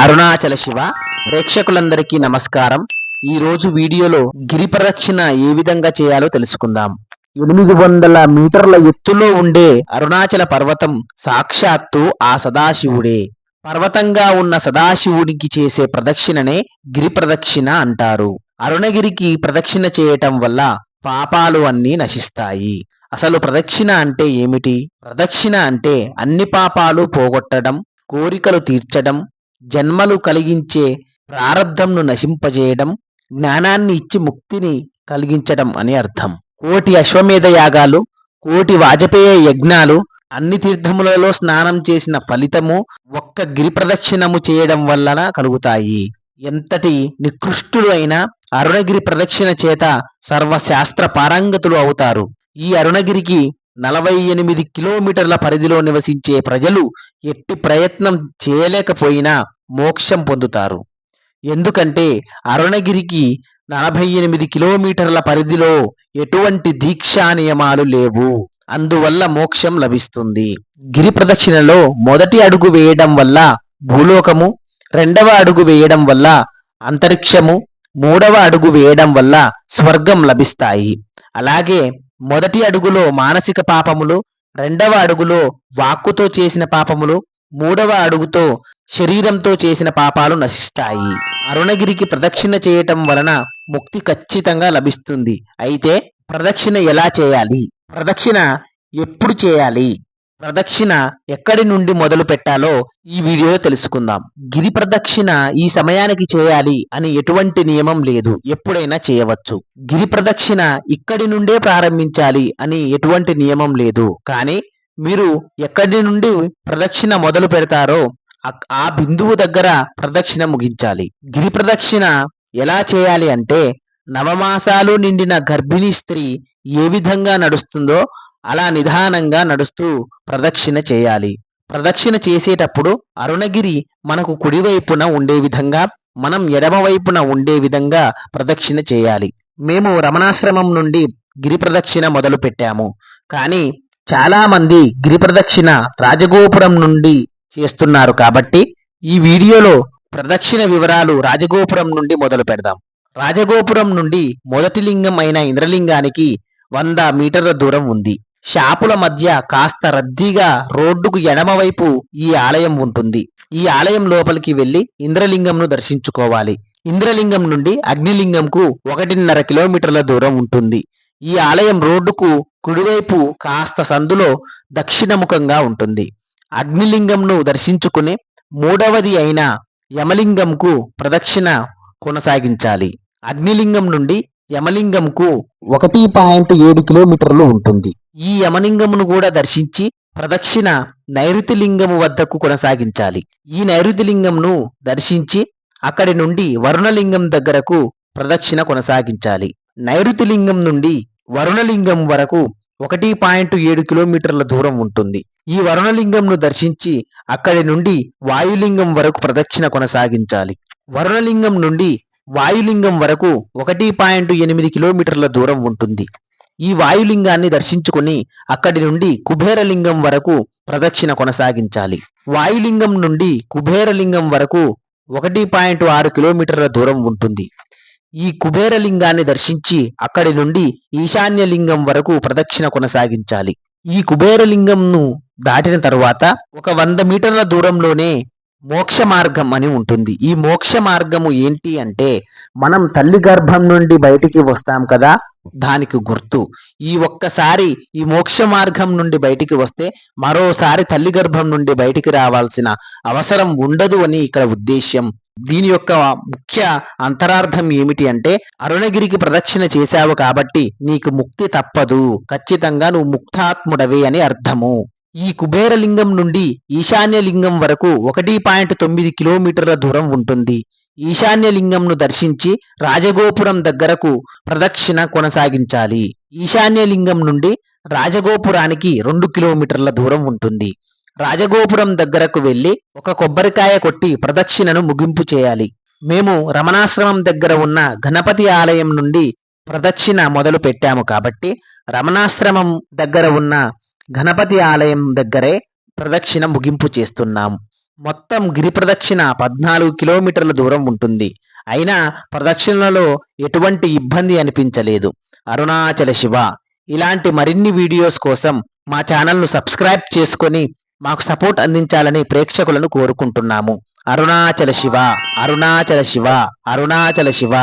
అరుణాచల శివ ప్రేక్షకులందరికీ నమస్కారం. ఈ రోజు వీడియోలో గిరి ప్రదక్షిణ ఏ విధంగా చేయాలో తెలుసుకుందాం. ఎనిమిది వందల మీటర్ల ఎత్తులో ఉండే అరుణాచల పర్వతం సాక్షాత్తు ఆ సదాశివుడే. పర్వతంగా ఉన్న సదాశివుడికి చేసే ప్రదక్షిణనే గిరి ప్రదక్షిణ అంటారు. అరుణగిరికి ప్రదక్షిణ చేయటం వల్ల పాపాలు అన్నీ నశిస్తాయి. అసలు ప్రదక్షిణ అంటే ఏమిటి? ప్రదక్షిణ అంటే అన్ని పాపాలు పోగొట్టడం కోరికలు తీర్చడం జన్మలు కలిగించే ప్రారంధంను నశింపజేయడం జ్ఞానాన్ని ఇచ్చి ముక్తిని కలిగించడం అని అర్థం. కోటి అశ్వమేధ యాగాలు కోటి వాజపేయ యజ్ఞాలు అన్ని తీర్థములలో స్నానం చేసిన ఫలితము ఒక్క గిరి ప్రదక్షిణము చేయడం వలన కలుగుతాయి. ఎంతటి నికృష్టులు అరుణగిరి ప్రదక్షిణ చేత సర్వశాస్త్ర పారంగతులు అవుతారు. ఈ అరుణగిరికి నలభై ఎనిమిది కిలోమీటర్ల పరిధిలో నివసించే ప్రజలు ఎట్టి ప్రయత్నం చేయలేకపోయినా మోక్షం పొందుతారు. ఎందుకంటే అరుణగిరికి నలభై ఎనిమిది కిలోమీటర్ల పరిధిలో ఎటువంటి దీక్షా నియమాలు లేవు. అందువల్ల మోక్షం లభిస్తుంది. గిరి ప్రదక్షిణలో మొదటి అడుగు వేయడం వల్ల భూలోకము రెండవ అడుగు వేయడం వల్ల అంతరిక్షము మూడవ అడుగు వేయడం వల్ల స్వర్గం లభిస్తాయి. అలాగే మొదటి అడుగులో మానసిక పాపములు రెండవ అడుగులో వాక్కుతో చేసిన పాపములు మూడవ అడుగుతో శరీరంతో చేసిన పాపాలు నశిస్తాయి. అరుణగిరికి ప్రదక్షిణ చేయటం వలన ముక్తి ఖచ్చితంగా లభిస్తుంది. అయితే ప్రదక్షిణ ఎలా చేయాలి? ప్రదక్షిణ ఎప్పుడు చేయాలి? ప్రదక్షిణ ఎక్కడి నుండి మొదలు పెట్టాలో ఈ వీడియోలో తెలుసుకుందాం. గిరి ప్రదక్షిణ ఈ సమయానికి చేయాలి అని ఎటువంటి నియమం లేదు. ఎప్పుడైనా చేయవచ్చు. గిరి ప్రదక్షిణ ఇక్కడి నుండే ప్రారంభించాలి అని ఎటువంటి నియమం లేదు. కానీ మీరు ఎక్కడి నుండి ప్రదక్షిణ మొదలు పెడతారో ఆ బిందువు దగ్గర ప్రదక్షిణ ముగించాలి. గిరి ప్రదక్షిణ ఎలా చేయాలి అంటే నవమాసాలు నిండిన గర్భిణీ స్త్రీ ఏ విధంగా నడుస్తుందో అలా నిదానంగా నడుస్తూ ప్రదక్షిణ చేయాలి. ప్రదక్షిణ చేసేటప్పుడు అరుణగిరి మనకు కుడివైపున ఉండే విధంగా మనం ఎడమవైపున ఉండే విధంగా ప్రదక్షిణ చేయాలి. మేము రమణాశ్రమం నుండి గిరి ప్రదక్షిణ మొదలు పెట్టాము కానీ చాలామంది గిరిప్రదక్షిణ రాజగోపురం నుండి చేస్తున్నారు కాబట్టి ఈ వీడియోలో ప్రదక్షిణ వివరాలు రాజగోపురం నుండి మొదలు పెడదాం. రాజగోపురం నుండి మొదటి లింగం అయిన ఇంద్రలింగానికి వంద మీటర్ల దూరం ఉంది. షాపుల మధ్య కాస్త రద్దీగా రోడ్డుకు ఎడమవైపు ఈ ఆలయం ఉంటుంది. ఈ ఆలయం లోపలికి వెళ్ళి ఇంద్రలింగంను దర్శించుకోవాలి. ఇంద్రలింగం నుండి అగ్నిలింగంకు ఒకటిన్నర కిలోమీటర్ల దూరం ఉంటుంది. ఈ ఆలయం రోడ్డుకు కుడివైపు కాస్త సందులో దక్షిణముఖంగా ఉంటుంది. అగ్నిలింగంను దర్శించుకుని మూడవది అయిన యమలింగంకు ప్రదక్షిణ కొనసాగించాలి. అగ్నిలింగం నుండి యమలింగంకు ఒకటి పాయింట్ ఏడు కిలోమీటర్లు ఉంటుంది. ఈ యమలింగమును కూడా దర్శించి ప్రదక్షిణ నైరుతి లింగము వద్దకు కొనసాగించాలి. ఈ నైరుతి లింగంను దర్శించి అక్కడి నుండి వరుణలింగం దగ్గరకు ప్రదక్షిణ కొనసాగించాలి. నైరుతి లింగం నుండి వరుణలింగం వరకు ఒకటి పాయింట్ ఏడు కిలోమీటర్ల దూరం ఉంటుంది. ఈ వరుణలింగంను దర్శించి అక్కడి నుండి వాయులింగం వరకు ప్రదక్షిణ కొనసాగించాలి. వరుణలింగం నుండి వాయులింగం వరకు ఒకటి పాయింట్ ఎనిమిది కిలోమీటర్ల దూరం ఉంటుంది. ఈ వాయులింగాన్ని దర్శించుకుని అక్కడి నుండి కుబేరలింగం వరకు ప్రదక్షిణ కొనసాగించాలి. వాయులింగం నుండి కుబేరలింగం వరకు ఒకటి పాయింట్ ఆరు కిలోమీటర్ల దూరం ఉంటుంది. ఈ కుబేరలింగాన్ని దర్శించి అక్కడి నుండి ఈశాన్య లింగం వరకు ప్రదక్షిణ కొనసాగించాలి. ఈ కుబేరలింగంను దాటిన తరువాత ఒక వంద మీటర్ల దూరంలోనే మోక్ష మార్గం అని ఉంటుంది. ఈ మోక్ష మార్గము ఏంటి అంటే మనం తల్లి గర్భం నుండి బయటికి వస్తాం కదా దానికి గుర్తు. ఈ ఒక్కసారి ఈ మోక్ష మార్గం నుండి బయటికి వస్తే మరోసారి తల్లి గర్భం నుండి బయటికి రావాల్సిన అవసరం ఉండదు అని ఇక్కడ ఉద్దేశ్యం. దీని యొక్క ముఖ్య అంతరార్థం ఏమిటి అంటే అరుణగిరికి ప్రదక్షిణ చేశావు కాబట్టి నీకు ముక్తి తప్పదు. ఖచ్చితంగా నువ్వు ముక్తాత్ముడవే అని అర్థము. ఈ కుబేరలింగం నుండి ఈశాన్య లింగం వరకు ఒకటి పాయింట్ తొమ్మిది కిలోమీటర్ల దూరం ఉంటుంది. ఈశాన్య లింగంను దర్శించి రాజగోపురం దగ్గరకు ప్రదక్షిణ కొనసాగించాలి. ఈశాన్య లింగం నుండి రాజగోపురానికి రెండు కిలోమీటర్ల దూరం ఉంటుంది. రాజగోపురం దగ్గరకు వెళ్ళి ఒక కొబ్బరికాయ కొట్టి ప్రదక్షిణను ముగింపు చేయాలి. మేము రమణాశ్రమం దగ్గర ఉన్న గణపతి ఆలయం నుండి ప్రదక్షిణ మొదలు పెట్టాము కాబట్టి రమణాశ్రమం దగ్గర ఉన్న గణపతి ఆలయం దగ్గరే ప్రదక్షిణ ముగింపు చేస్తున్నాం. మొత్తం గిరి ప్రదక్షిణ పద్నాలుగు కిలోమీటర్ల దూరం ఉంటుంది. అయినా ప్రదక్షిణలో ఎటువంటి ఇబ్బంది అనిపించలేదు. అరుణాచల శివ. ఇలాంటి మరిన్ని వీడియోస్ కోసం మా ఛానల్ను సబ్స్క్రైబ్ చేసుకొని మాకు సపోర్ట్ అందించాలని ప్రేక్షకులను కోరుకుంటున్నాము. అరుణాచల శివ. అరుణాచల శివ. అరుణాచల శివ.